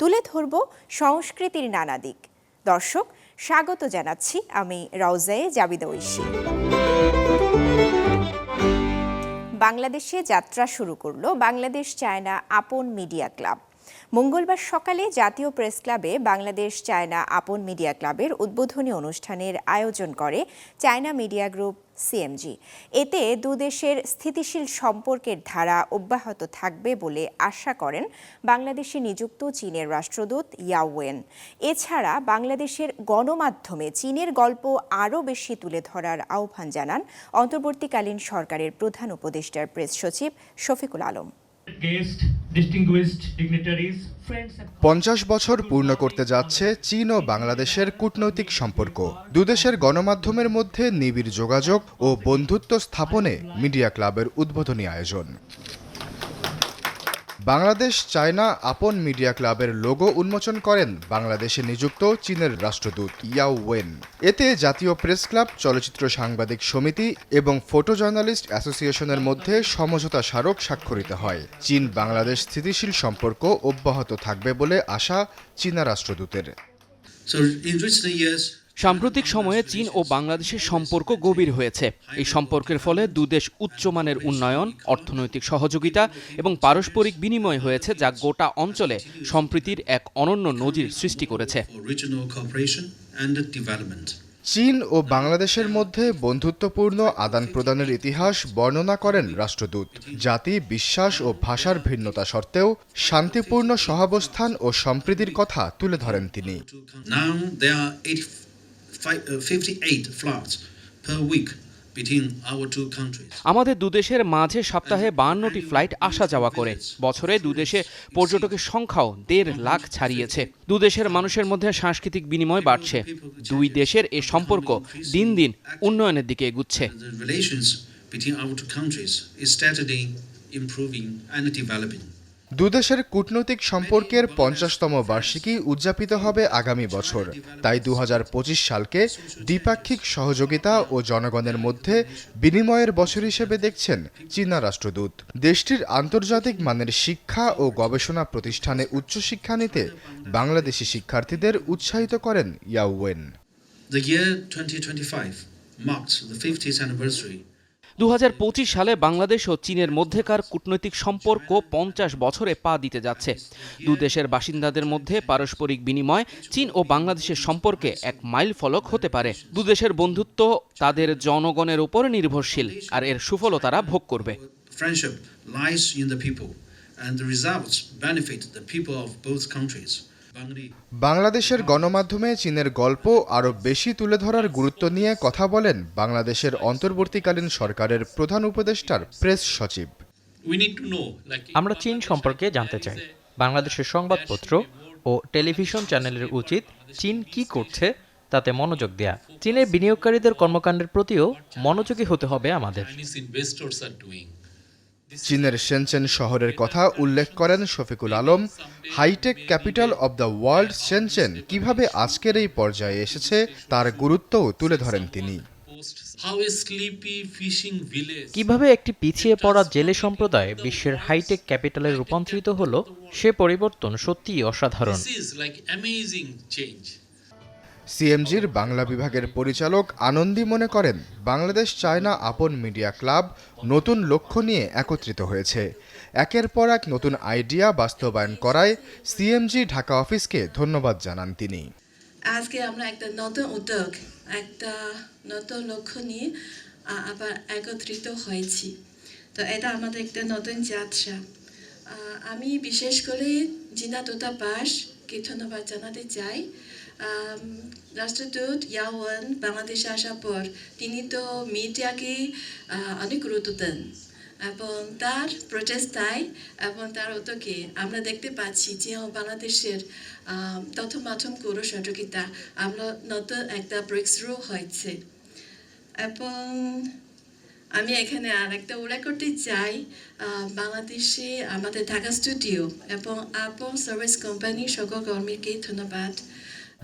তুলে ধরব সংস্কৃতির নানা দিক। দর্শক, স্বাগত জানাচ্ছি আমি রওজায়ে জাবিদা ঐশী। বাংলাদেশে যাত্রা শুরু করল Bangladesh China Apon media club. মঙ্গলবার সকালে জাতীয় প্রেস ক্লাবে বাংলাদেশ চায়না আপন মিডিয়া ক্লাবের উদ্বোধনী অনুষ্ঠানের আয়োজন করে চায়না মিডিয়া গ্রুপ সিএমজি। এতে দুদেশের স্থিতিশীল সম্পর্কের ধারা অব্যাহত থাকবে বলে আশা করেন বাংলাদেশে নিযুক্ত চীনের রাষ্ট্রদূত ইয়াওয়েন এছাড়া বাংলাদেশের গণমাধ্যমে চীনের গল্প আরও বেশি তুলে ধরার আহ্বান জানান অন্তর্বর্তীকালীন সরকারের প্রধান উপদেষ্টার প্রেস সচিব শফিকুল আলম। পঞ্চাশ বছর পূর্ণ করতে যাচ্ছে চীন ও বাংলাদেশের কূটনৈতিক সম্পর্ক। দুদেশের গণমাধ্যমের মধ্যে নিবিড় যোগাযোগ ও বন্ধুত্ব স্থাপনে মিডিয়া ক্লাবের উদ্বোধনী আয়োজন। বাংলাদেশ চায়না আপন মিডিয়া ক্লাবের লোগো উন্মোচন করেন বাংলাদেশে নিযুক্ত চীনের রাষ্ট্রদূত ইয়াও ওয়েন। এতে জাতীয় প্রেস ক্লাব, চলচ্চিত্র সাংবাদিক সমিতি এবং ফটো জার্নালিস্ট অ্যাসোসিয়েশনের মধ্যে সমঝোতা স্মারক স্বাক্ষরিত হয়। চীন বাংলাদেশ স্থিতিশীল সম্পর্ক অব্যাহত থাকবে বলে আশা চীনা রাষ্ট্রদূতের। সাম্প্রতিক সময়ে চীন ও বাংলাদেশের সম্পর্ক গভীর হয়েছে। এই সম্পর্কের ফলে দুদেশ উচ্চমানের উন্নয়ন অর্থনৈতিক সহযোগিতা এবং পারস্পরিক বিনিময় হয়েছে যা গোটা অঞ্চলে সম্প্রীতির এক অনন্য নজির সৃষ্টি করেছে. চীন ও বাংলাদেশের মধ্যে বন্ধুত্বপূর্ণ আদান প্রদানের ইতিহাস বর্ণনা করেন রাষ্ট্রদূত। জাতি বিশ্বাস ও ভাষার ভিন্নতা সত্ত্বেও শান্তিপূর্ণ সহাবস্থান ও সম্প্রীতির কথা তুলে ধরেন তিনি। 58 flights per week. আমাদের দুদেশের মাঝে সপ্তাহে বাহান্নটি ফ্লাইট আসা যাওয়া করে বছরে দুদেশে পর্যটকের সংখ্যাও দেড় লাখ ছাড়িয়েছে দুদেশের মানুষের মধ্যে সাংস্কৃতিক বিনিময় বাড়ছে দুই দেশের এ সম্পর্ক দিন দিন উন্নয়নের দিকে এগুচ্ছে between our two countries is steadily improving and developing. দুদেশের কূটনৈতিক সম্পর্কের পঞ্চাশতম বার্ষিকী উদযাপিত হবে আগামী বছর। তাই দুহাজার পঁচিশ সালকে দ্বিপাক্ষিক সহযোগিতা ও জনগণের মধ্যে বিনিময়ের বছর হিসেবে দেখছেন চীনা রাষ্ট্রদূত। দেশটির আন্তর্জাতিক মানের শিক্ষা ও গবেষণা প্রতিষ্ঠানে উচ্চশিক্ষা নিতে বাংলাদেশি শিক্ষার্থীদের উৎসাহিত করেন ইয়াওয়েন The year 2025 marked the 50th anniversary দুহাজার পঁচিশ সালে বাংলাদেশ ও চীনের মধ্যেকার কূটনৈতিক সম্পর্ক পঞ্চাশ বছরে পা দিতে যাচ্ছে। দু দেশের বাসিন্দাদের মধ্যে পারস্পরিক বিনিময় চীন ও বাংলাদেশের সম্পর্কে এক মাইল ফলক হতে পারে। দু দেশের বন্ধুত্ব তাদের জনগণের উপর নির্ভরশীল, আর এর সুফলও তারা ভোগ করবে. বাংলাদেশের গণমাধ্যমে চীনের গল্প আরও বেশি তুলে ধরার গুরুত্ব নিয়ে কথা বলেন বাংলাদেশের অন্তর্বর্তীকালীন সরকারের প্রধান উপদেষ্টার প্রেস সচিব। আমরা চীন সম্পর্কে জানতে চাই। বাংলাদেশের সংবাদপত্র ও টেলিভিশন চ্যানেলের উচিত চীন কি করছে তাতে মনোযোগ দেয়া। চীনের বিনিয়োগকারীদের কর্মকাণ্ডের প্রতিও মনোযোগী হতে হবে আমাদের। চীনের সেনচেন শহরের কথা উল্লেখ করেন Shafiqul Alam hitech capital of the world Shenzhen কীভাবে আজকের এই পর্যায়ে এসেছে তার গুরুত্বও তুলে ধরেন তিনি। কীভাবে একটি পিছিয়ে পড়া জেলে সম্প্রদায় বিশ্বের হাইটেক ক্যাপিটালে রূপান্তরিত হলো সে পরিবর্তন সত্যিই অসাধারণ। সিএমজির বাংলা বিভাগের পরিচালক আনন্দী মনে করেন, Bangladesh China Apon media club নতুন লক্ষ্য নিয়ে একত্রিত হয়েছে। একের পর এক নতুন আইডিয়া বাস্তবায়ন করায় সিএমজি ঢাকা অফিসকে ধন্যবাদ জানান তিনি। আজকে আমরা একটা নতুন উদ্যোগ, একটা নতুন লক্ষ্য নিয়ে আবার একত্রিত হয়েছি। তো এটা আমাদের একটা নতুন যাত্রা। আমি বিশেষ করে জিনা দূতাবাসকে ধন্যবাদ জানাতে চাই। রাষ্ট্রদূত ইয়াওয়ান বাংলাদেশে আসার পর তিনি তো মিডিয়াকে অনেক গুরুত্ব দেন এবং তার প্রচেষ্টায় এবং তার উদ্যোগে আমরা দেখতে পাচ্ছি যে বাংলাদেশের তথ্য মাধ্যম গৌর সহযোগিতা আমরা নতুন একটা ব্রেক থ্রু হয়েছে। এবং আমি এখানে আর একটা উল্লেখ করতে চাই বাংলাদেশে আমাদের ঢাকা স্টুডিও এবং আপন সার্ভিস কোম্পানি সকল কর্মীকে ধন্যবাদ।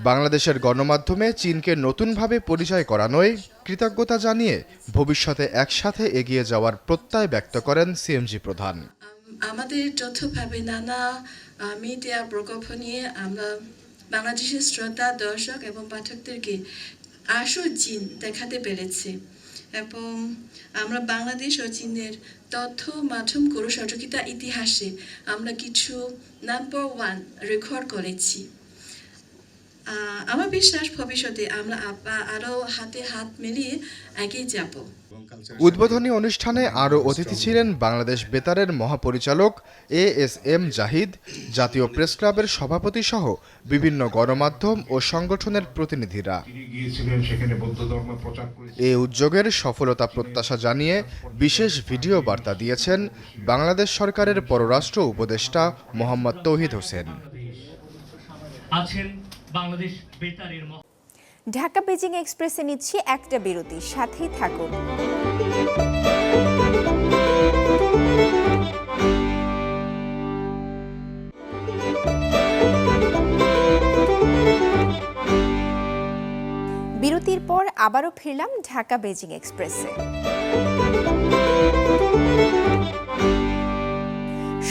বাংলাদেশের গণমাধ্যমে চীনকে নতুনভাবে পরিচয় করানোয় কৃতজ্ঞতা জানিয়ে ভবিষ্যতে একসাথে এগিয়ে যাওয়ার প্রত্যয় ব্যক্ত করেন সিএমজি প্রধান। আমাদের যৌথভাবে নানা মিডিয়া প্রকল্প নিয়ে আমরা বাংলাদেশের শ্রোতা দর্শক এবং পাঠকদেরকে আসল চীন দেখাতে পেরেছি। এবং আমরা বাংলাদেশ ও চীনের তথ্য মাধ্যম গুরু সহযোগিতা ইতিহাসে আমরা কিছু নাম্বার ওয়ান রেকর্ড করেছি। আমার বিশ্বাস ভবিষ্যতে আমরা আরও আরও হাতে হাত মিলিয়ে এগিয়ে যাব। উদ্বোধনী অনুষ্ঠানে আরও অতিথি ছিলেন বাংলাদেশ বেতারের মহাপরিচালক এ এস এম জাহিদ জাতীয় প্রেস ক্লাবের সভাপতি সহ বিভিন্ন গণমাধ্যম ও সংগঠনের প্রতিনিধিরা। তিনি গিয়েছিলেন সেখানে বৌদ্ধ ধর্ম প্রচার করে এ উদ্যোগের সফলতা প্রত্যাশা জানিয়ে বিশেষ ভিডিও বার্তা দিয়েছেন বাংলাদেশ সরকারের পররাষ্ট্র উপদেষ্টা মোহাম্মদ তৌহিদ হোসেন। আছেন বাংলাদেশ বেতারের ঢাকা বেজিং এক্সপ্রেসে নিচ্ছি একটা বিরতি, সাথেই থাকুন। বিরতির পর আবারও ফিরলাম ঢাকা বেজিং এক্সপ্রেসে।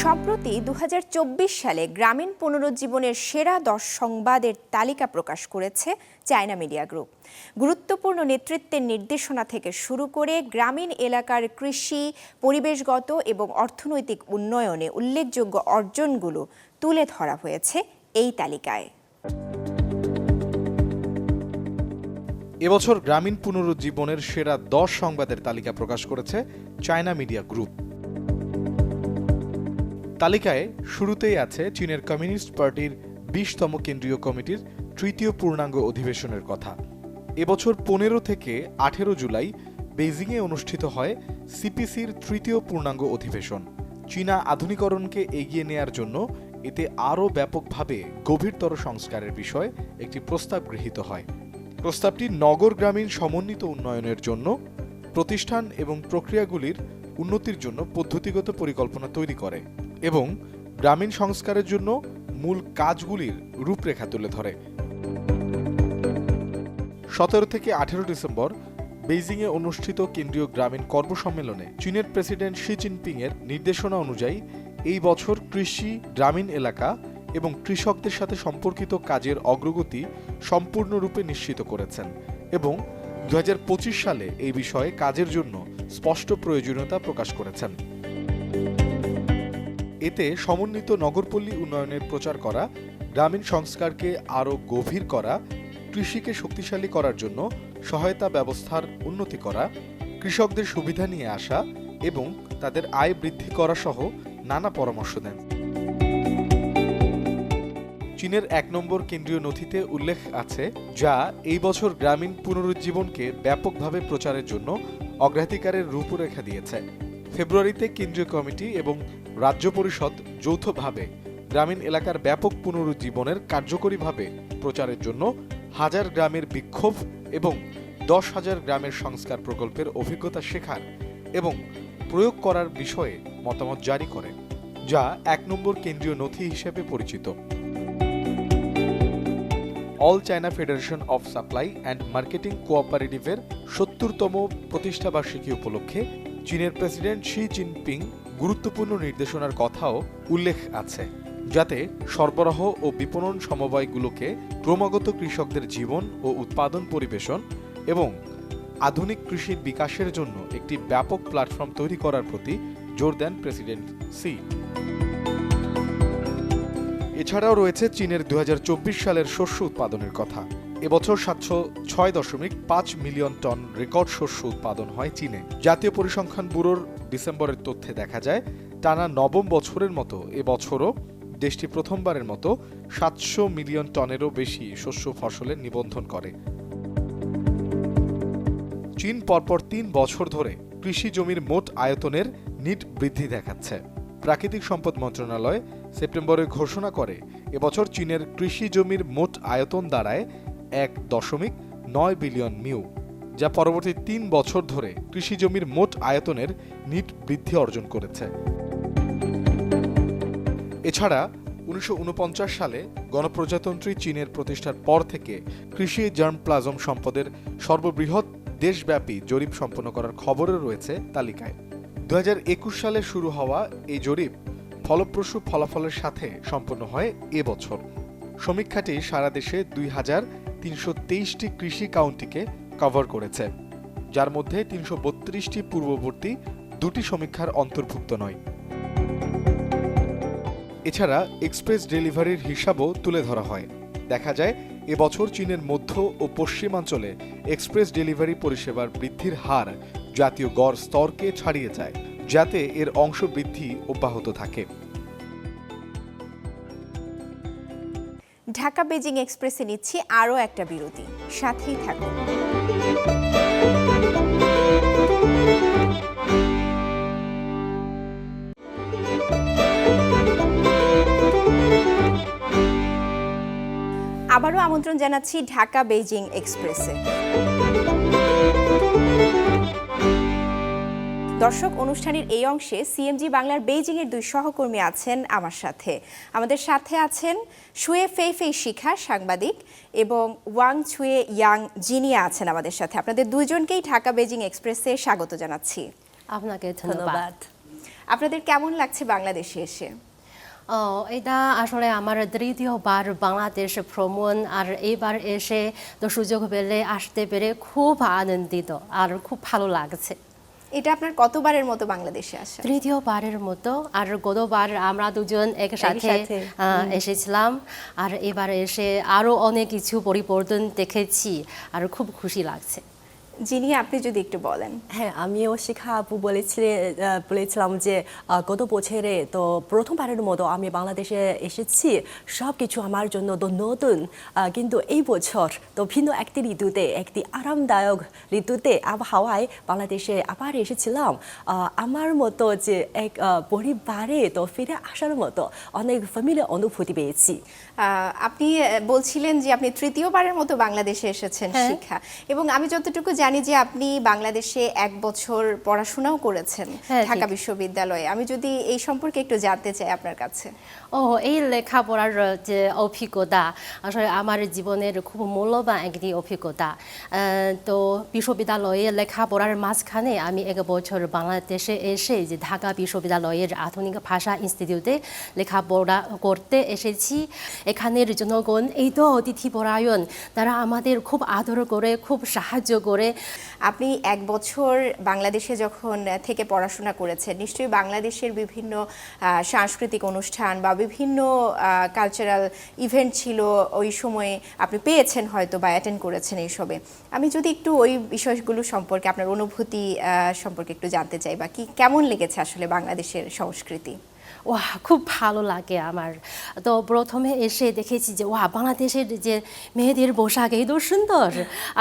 সম্প্রতি দু হাজার চব্বিশ সালে গ্রামীণ পুনরুজ্জীবনের সেরা দশ সংবাদের তালিকা প্রকাশ করেছে চায়না মিডিয়া গ্রুপ। গুরুত্বপূর্ণ নেতৃত্বের নির্দেশনা থেকে শুরু করে গ্রামীণ এলাকার কৃষি, পরিবেশগত এবং অর্থনৈতিক উন্নয়নে উল্লেখযোগ্য অর্জনগুলো তুলে ধরা হয়েছে এই তালিকায়। এবছর গ্রামীণ পুনরুজ্জীবনের সেরা দশ সংবাদের তালিকা প্রকাশ করেছে চায়না মিডিয়া গ্রুপ। তালিকায় শুরুতেই আছে চীনের কমিউনিস্ট পার্টির বিশতম কেন্দ্রীয় কমিটির তৃতীয় পূর্ণাঙ্গ অধিবেশনের কথা। এবছর পনেরো থেকে আঠেরো জুলাই বেইজিংয়ে অনুষ্ঠিত হয় সিপিসির তৃতীয় পূর্ণাঙ্গ অধিবেশন। চীনা আধুনিকরণকে এগিয়ে নেয়ার জন্য এতে আরও ব্যাপকভাবে গভীরতর সংস্কারের বিষয়ে একটি প্রস্তাব গৃহীত হয়। প্রস্তাবটি নগর গ্রামীণ সমন্বিত উন্নয়নের জন্য, প্রতিষ্ঠান এবং প্রক্রিয়াগুলির উন্নতির জন্য পদ্ধতিগত পরিকল্পনা তৈরি করে এবং গ্রামীণ সংস্কারের জন্য মূল কাজগুলির রূপরেখা তুলে ধরে। সতেরো থেকে আঠেরো ডিসেম্বর বেইজিংয়ে অনুষ্ঠিত কেন্দ্রীয় গ্রামীণ কর্মসম্মেলনে চীনের প্রেসিডেন্ট শি জিনপিং এর নির্দেশনা অনুযায়ী এই বছর কৃষি, গ্রামীণ এলাকা এবং কৃষকদের সাথে সম্পর্কিত কাজের অগ্রগতি সম্পূর্ণরূপে নিশ্চিত করেছেন এবং দু হাজার পঁচিশ সালে এই বিষয়ে কাজের জন্য স্পষ্ট প্রয়োজনীয়তা প্রকাশ করেছেন। এতে সমন্বিত নগরপল্লী উন্নয়নের প্রচার করা গ্রামীণ সংস্কারকে আরও গভীর করা, কৃষিকে শক্তিশালী করার জন্য সহায়তা ব্যবস্থার উন্নতি করা, কৃষকদের সুবিধা নিয়ে আসা এবং তাদের আয় বৃদ্ধি করা সহ নানা পরামর্শ দেন। চীনের এক নম্বর কেন্দ্রীয় নথিতে উল্লেখ আছে যা এই বছর গ্রামীণ পুনরুজ্জীবনকে ব্যাপকভাবে প্রচারের জন্য অগ্রাধিকারের রূপরেখা দিয়েছে। ফেব্রুয়ারিতে কেন্দ্রীয় কমিটি এবং রাজ্য পরিষদ যৌথভাবে গ্রামীণ এলাকার ব্যাপক পুনরুজ্জীবনের কার্যকরীভাবে প্রচারের জন্য হাজার গ্রামের বিক্ষোভ এবং দশ হাজার গ্রামের সংস্কার প্রকল্পের অভিজ্ঞতা শেখার এবং প্রয়োগ করার বিষয়ে মতামত জারি করে, যা এক নম্বর কেন্দ্রীয় নথি হিসেবে পরিচিত। All China federation of supply and marketing কোঅপারেটিভের সত্তরতম প্রতিষ্ঠাবার্ষিকী উপলক্ষে চীনের প্রেসিডেন্ট শি জিনপিং গুরুত্বপূর্ণ নির্দেশনার কথাও উল্লেখ আছে। যাতে সরবরাহ ও বিপণন সমবায়গুলোকে ক্রমাগত কৃষকদের জীবন ও উৎপাদন পরিবেশন এবং আধুনিক কৃষির বিকাশের জন্য একটি ব্যাপক প্ল্যাটফর্ম তৈরি করার প্রতি জোর দেন প্রেসিডেন্ট সি। এছাড়াও রয়েছে চীনের দু সালের শস্য উৎপাদনের কথা। এবছর সাতশো ছয় দশমিক পাঁচ মিলিয়ন টন রেকর্ড শস্য উৎপাদন হয় চীনে। জাতীয় পরিসংখ্যান ব্যুরোর ডিসেম্বরের তথ্যে দেখা যায়, টানা নবম বছরের মতো এবছরও দেশটি প্রথমবারের মতো সাতশো মিলিয়ন টনেরও বেশি শস্য ফসলের নিবন্ধন করে। চীন পরপর তিন বছর ধরে কৃষি জমির মোট আয়তনের নিট বৃদ্ধি দেখাচ্ছে। প্রাকৃতিক সম্পদ মন্ত্রণালয় সেপ্টেম্বরে ঘোষণা করে, এবছর চীনের কৃষি জমির মোট আয়তন দাঁড়ায় এক দশমিক নয় বিলিয়ন মিউ, যা পরবর্তী তিন বছর ধরে কৃষি জমির মোট আয়তনের নিট বৃদ্ধি অর্জন করেছে। এছাড়া উনিশশো ঊনপঞ্চাশ সালে গণপ্রজাতন্ত্রী চীনের প্রতিষ্ঠার পর থেকে কৃষি জার্ম প্লাজম সম্পদের সর্ববৃহৎ দেশব্যাপী জরিপ সম্পন্ন করার খবরও রয়েছে তালিকায়। দু হাজার একুশ সালে শুরু হওয়া এই জরিপ ফলপ্রসূ ফলাফলের সাথে সম্পন্ন হয় এবছর সমীক্ষাটি সারা দেশে দুই হাজার তিনশো তেইশটি কৃষি কাউন্টিকে কভার করেছে, যার মধ্যে তিনশো বত্রিশটি পূর্ববর্তী দুটি সমীক্ষার অন্তর্ভুক্ত নয়। এছাড়া এক্সপ্রেস ডেলিভারির হিসাবও তুলে ধরা হয়। দেখা যায়, এবছর চীনের মধ্য ও পশ্চিমাঞ্চলে এক্সপ্রেস ডেলিভারি পরিষেবার বৃদ্ধির হার জাতীয় গড় স্তরকে ছাড়িয়ে যায়, যাতে এর অংশ বৃদ্ধি অব্যাহত থাকে। ঢাকা বেজিং এক্সপ্রেসে নিচ্ছি আরও একটা বিরতি। সাথেই থাকুন। আবারও আমন্ত্রণ জানাচ্ছি ঢাকা বেজিং এক্সপ্রেসে। দর্শক অনুষ্ঠানের এই অংশে সিএমজি বাংলার বেইজিং এর দুই সহকর্মী আছেন আমার সাথে। আমাদের সাথে আছেন শুয়ে ফেই ফেই শিখা সাংবাদিক এবং ওয়াং ছুয়ে ইয়াং জিনিয়া আছেন আমাদের সাথে। আপনাদের দুজনকেই ঢাকা বেজিং এক্সপ্রেসে স্বাগত জানাচ্ছি। আপনাকে ধন্যবাদ। আপনাদের কেমন লাগছে বাংলাদেশে এসে? ও এটা আসলে আমার তৃতীয়বার বাংলাদেশ ভ্রমণ আর এইবার এসে তো সুযোগ পেলে আসতে পেরে খুব আনন্দিত আর খুব ভালো লাগছে। এটা আপনার কতবারের মতো বাংলাদেশে আসা? তৃতীয়বারের মতো আর গতবার আমরা দুজন একসাথে এসেছিলাম আর এবার এসে আরও অনেক কিছু পরিবর্তন দেখেছি আর খুব খুশি লাগছে। যিনি আপনি যদি একটু বলেন। হ্যাঁ আমিও শিখা আপু বলেছিলেন বলেছিলাম যে গত বছরে তো প্রথমবারের মতো আমি বাংলাদেশে এসেছি সব কিছু আমার জন্য তো নতুন কিন্তু এই বছর তো ভিন্ন একটি ঋতুতে একটি আরামদায়ক ঋতুতে আবহাওয়ায় বাংলাদেশে আবার এসেছিলাম। আমার মতো যে এক পরিবারে তো ফিরে আসার মতো অনেক ফ্যামিলি অনুভূতি পেয়েছি। আপনি বলছিলেন যে আপনি তৃতীয়বারের মতো বাংলাদেশে এসেছেন হ্যাঁ। শিক্ষা এবং আমি যতটুকু জানি যে আপনি বাংলাদেশে এক বছর পড়াশোনাও করেছেন হ্যাঁ, ঢাকা বিশ্ববিদ্যালয়ে। আমি যদি এই সম্পর্কে একটু জানতে চাই আপনার কাছে। ও এই লেখাপড়ার যে অভিজ্ঞতা আসলে আমার জীবনের খুব মূল্যবান একটি অভিজ্ঞতা। তো বিশ্ববিদ্যালয়ে লেখাপড়ার মাঝখানে আমি এক বছর বাংলাদেশে এসে যে ঢাকা বিশ্ববিদ্যালয়ের আধুনিক ভাষা ইনস্টিটিউটে লেখাপড়া করতে এসেছি। এখানের জনগণ এই তো অতিথি পরায়ণ তারা আমাদের খুব আদর করে খুব সাহায্য করে আপনি এক বছর বাংলাদেশে যখন থেকে পড়াশোনা করেছেন, নিশ্চয়ই বাংলাদেশের বিভিন্ন সাংস্কৃতিক অনুষ্ঠান বা বিভিন্ন কালচারাল ইভেন্ট ছিল ওই সময়ে আপনি পেয়েছেন হয়তো বা অ্যাটেন্ড করেছেন এইসবে আমি যদি একটু ওই বিষয়গুলো সম্পর্কে, আপনার অনুভূতি সম্পর্কে একটু জানতে চাই বা কি, কেমন লেগেছে আসলে বাংলাদেশের সংস্কৃতি? ওয়া, খুব ভালো লাগে আমার। তো প্রথমে এসে দেখেছি যে, ওয়া, বাংলাদেশের যে মেয়েদের পোশাক, এই তো সুন্দর।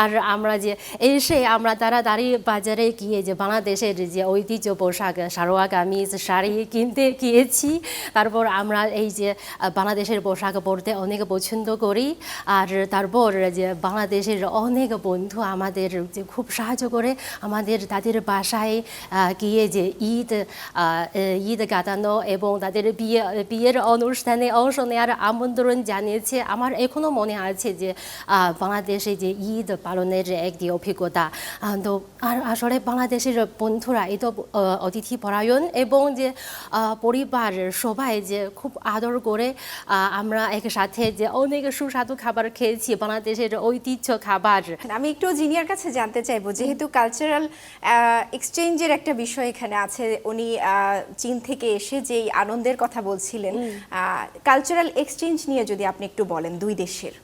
আর আমরা যে এসে আমরা তারা তাড়াতাড়ি বাজারে গিয়ে যে বাংলাদেশের যে ঐতিহ্য পোশাক সারোয়া কামিজ, শাড়ি কিনতে গিয়েছি। তারপর আমরা এই যে বাংলাদেশের পোশাক পরতে অনেক পছন্দ করি। আর তারপর যে বাংলাদেশের অনেক বন্ধু আমাদের যে খুব সাহায্য করে আমাদের তাদের বাসায় গিয়ে যে ঈদ ঈদ কাটানো এবং তাদের বিয়ে, বিয়ের অনুষ্ঠানে অংশ নেওয়ার আমন্ত্রণ জানিয়েছে। আমার এখনও মনে আছে যে বাংলাদেশে যে ঈদ পালনের একটি অভিজ্ঞতা। তো আর আসলে বাংলাদেশের বন্ধুরা এই তো অতিথি পরায়ণ এবং যে পরিবার সবাই যে খুব আদর করে আমরা একসাথে যে অনেক সুস্বাদু খাবার খেয়েছি, বাংলাদেশের ঐতিহ্য খাবার। আমি একটু জিনিয়ার কাছে জানতে চাইব, যেহেতু কালচারাল এক্সচেঞ্জের একটা বিষয় এখানে আছে, উনি চীন থেকে এসে যেই আনন্দের কথা বলছিলেন কালচারাল এক্সচেঞ্জ নিয়ে যদি আপনি একটু বলেন দুই দেশের।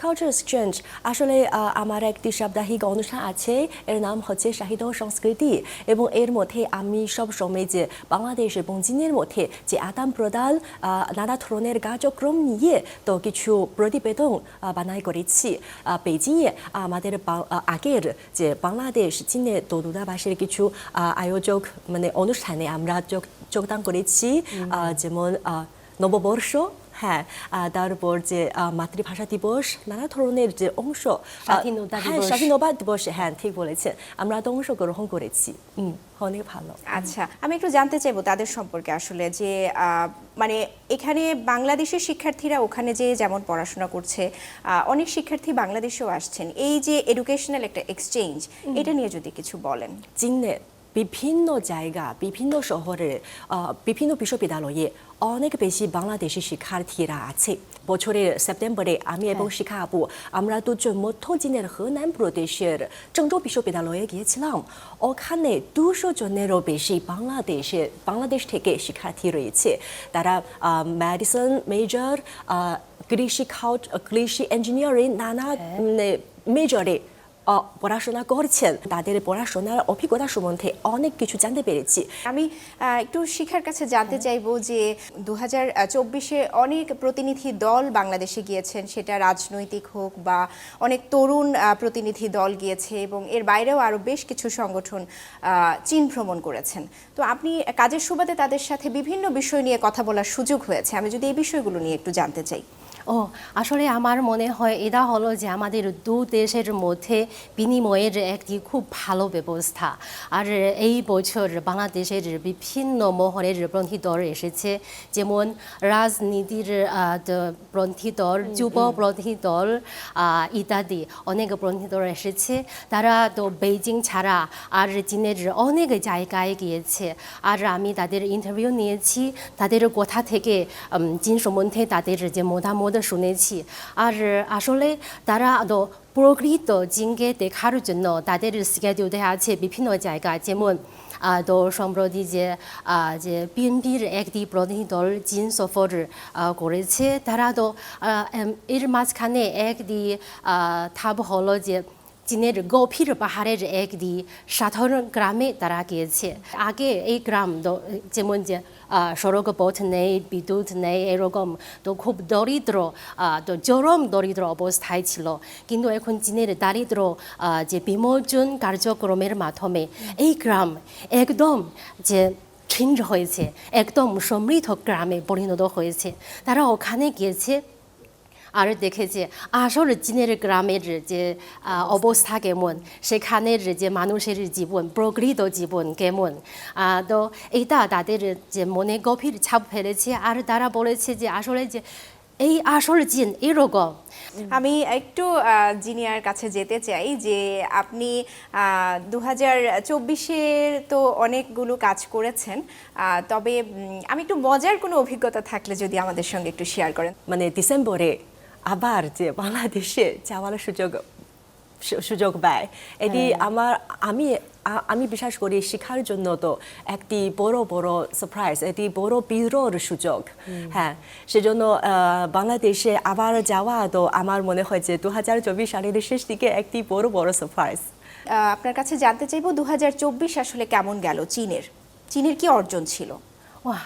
কালচার এক্সচেঞ্জ আসলে আমার একটি সাপ্তাহিক অনুষ্ঠান আছে। এর নাম হচ্ছে সাহিত্য সংস্কৃতি। এবং এর মধ্যে আমি সব সময় যে বাংলাদেশ এবং চীনের মধ্যে যে আদান প্রদান নানা ধরনের কার্যক্রম নিয়ে তো কিছু প্রতিবেদন বানাই করেছি। বেজিংয়ে আমাদের আগের যে বাংলাদেশ চীনের তো দূতাবাসের কিছু আয়োজক মানে অনুষ্ঠানে আমরা যোগ যোগদান করেছি। যেমন নববর্ষ হ্যাঁ তারপর যে মাতৃভাষা দিবস নানা ধরনের যে অংশ হ্যাঁ, দিবস। স্বাধীনতা দিবস হ্যাঁ ঠিক বলেছেন। আমরা তো অংশগ্রহণ করেছি। অনেক ভালো। আচ্ছা আমি একটু জানতে চাইব তাদের সম্পর্কে আসলে যে আহ, মানে এখানে বাংলাদেশের শিক্ষার্থীরা ওখানে যে যেমন পড়াশোনা করছে আহ, অনেক শিক্ষার্থী বাংলাদেশেও আসছেন। এই যে এডুকেশনাল একটা এক্সচেঞ্জ এটা নিয়ে যদি কিছু বলেন। চীনে বিভিন্ন জায়গা বিভিন্ন শহরে বিভিন্ন বিশ্ববিদ্যালয়ে অনেক বেশি বাংলাদেশি শিক্ষার্থীরা আছে। বছরের সেপ্টেম্বরে আমি এবং শিখা আপু আমরা দুজন মধ্য চীনের প্রদেশের 州 বিশ্ববিদ্যালয়ে গিয়েছিলাম। ওখানে দুশো জনেরও বেশি বাংলাদেশে বাংলাদেশ থেকে শিক্ষার্থী রয়েছে। তারা মেডিসিন মেজর কৃষি খাউট কৃষি ইঞ্জিনিয়ারিং নানা মেজরে আহ, পড়াশোনা করছেন। তাদের পড়াশোনার অভিজ্ঞতা সম্বন্ধে অনেক কিছু জানতে পেরেছি। আমি একটু শিখার কাছে জানতে চাইব যে দু হাজার চব্বিশে অনেক প্রতিনিধি দল বাংলাদেশে গিয়েছেন। সেটা রাজনৈতিক হোক বা অনেক তরুণ প্রতিনিধি দল গিয়েছে এবং এর বাইরেও আরও বেশ কিছু সংগঠন চীন ভ্রমণ করেছেন। তো আপনি কাজের সুবাদে তাদের সাথে বিভিন্ন বিষয় নিয়ে কথা বলার সুযোগ হয়েছে। আমি যদি এই বিষয়গুলো নিয়ে একটু জানতে চাই। ও আসলে আমার মনে হয় এটা হলো যে আমাদের দু দেশের মধ্যে বিনিময়ের একটি খুব ভালো ব্যবস্থা। আর এই বছর বাংলাদেশের বিভিন্ন মহলের প্রতিনিধি দল এসেছে যেমন রাজনীতির প্রতিনিধি দল যুব প্রতিনিধি দল ইত্যাদি অনেক প্রতিনিধি দল এসেছে। তারা তো বেইজিং ছাড়া আর চীনের অনেক জায়গায় গিয়েছে। আর আমি তাদের ইন্টারভিউ নিয়েছি তাদের কথা থেকে চীন সম্বন্ধে তাদের যে মতামত শুনেছি আর আসলে তারা প্রকৃত জিঙ্গে দেখার জন্য তাদের স্কেডিউল দেওয়া আছে বিভিন্ন জায়গা যেমন তো সম্প্রতি যে যে বিএনপির একটি প্রতিনিধি দল চীন সফর করেছে তারা তো এর মাঝখানে একটি ধাপ হলো যে চীনের গভীর পাহাড়ের একটি সাধারণ গ্রামে তারা গিয়েছে। আগে এই গ্রাম যেমন যে সড়ক পথ নেই, বিদ্যুৎ নেই, এরকম তো খুব দরিদ্র তো চরম দরিদ্র অবস্থায় ছিল। কিন্তু এখন চীনের দারিদ্র যে বিমোচন কার্যক্রমের মাধ্যমে এই গ্রাম একদম যে চেঞ্জ হয়েছে, একদম সমৃদ্ধ গ্রামে পরিণত হয়েছে। তারা ওখানে গিয়েছে আর দেখেছে আসল চীনের গ্রামের যে অবস্থা কেমন সেখানের যে মানুষের জীবন প্রকৃত জীবন কেমন তো এটা তাদের যে মনে গভীর ছাপ ফেলেছে আর তারা বলেছে যে আসলে যে এই আসল চীন এরকম আমি একটু জিনিয়ার কাছে যেতে চাই যে আপনি দু হাজার চব্বিশের তো অনেকগুলো কাজ করেছেন তবে আমি একটু মজার কোনো অভিজ্ঞতা থাকলে যদি আমাদের সঙ্গে একটু শেয়ার করেন। মানে ডিসেম্বরে আবার যে বাংলাদেশে যাওয়ার সুযোগ সুযোগ পায়। এটি আমার আমি আমি বিশ্বাস করি শেখার জন্য তো একটি বড় বড় সারপ্রাইজ এটি বড় বিরল সুযোগ। হ্যাঁ সেজন্য বাংলাদেশে আবার যাওয়া তো আমার মনে হয় যে দু হাজার চব্বিশ সালের শেষ দিকে একটি বড় বড় সারপ্রাইজ আপনার কাছে জানতে চাইব দু হাজার চব্বিশ আসলে কেমন গেল চীনের? চীনের কি অর্জন ছিল? ওয়া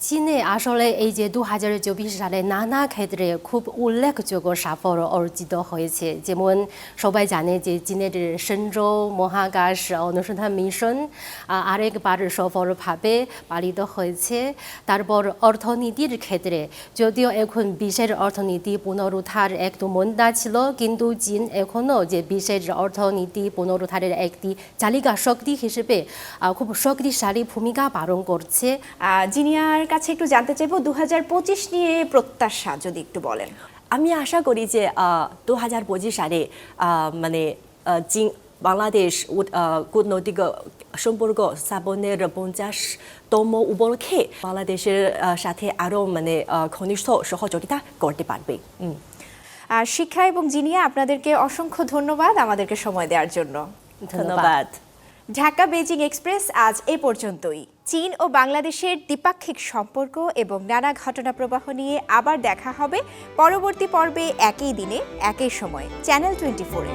চীনে আসলে এই যে দু হাজার চব্বিশ সালে নানা ক্ষেত্রে খুব উল্লেখযোগ্য সাফল্য অর্জিত হয়েছে যেমন সবাই জানে যে চীনের সেন্ট্রো মহাকাশ অনুসন্ধান মিশন আরেকবার সফলভাবে পালিত হয়েছে তারপর অর্থনীতির ক্ষেত্রে যদিও এখন বিশ্বের অর্থনীতি পুনরুদ্ধার একটু মন্দা ছিল কিন্তু চীন এখনও যে বিশ্বের অর্থনীতি পুনরুদ্ধারের একটি চালিকা শক্তি হিসেবে খুব শক্তিশালী ভূমিকা পালন করছে আহ, জিনিয়ার কাছে একটু জানতে চাইব দু নিয়ে প্রত্যাশা যদি একটু বলেন। আমি আশা করি যে দু হাজার পঁচিশ সালে মানে চীন বাংলাদেশ কূটনৈতিক সম্পর্ক স্থাপনের পঞ্চাশতম উপলক্ষে বাংলাদেশের সাথে আরও মানে ঘনিষ্ঠ সহযোগিতা করতে পারবে। আর শিক্ষা এবং জিনিয়া আপনাদেরকে অসংখ্য ধন্যবাদ আমাদেরকে সময় দেওয়ার জন্য। ধন্যবাদ। ঢাকা বেজিং এক্সপ্রেস আজ এ পর্যন্তই। চীন ও বাংলাদেশের দ্বিপাক্ষিক সম্পর্ক এবং নানা ঘটনা প্রবাহ নিয়ে আবার দেখা হবে। পরবর্তী পর্বে একই দিনে, একই সময়ে চ্যানেল টোয়েন্টি ফোরে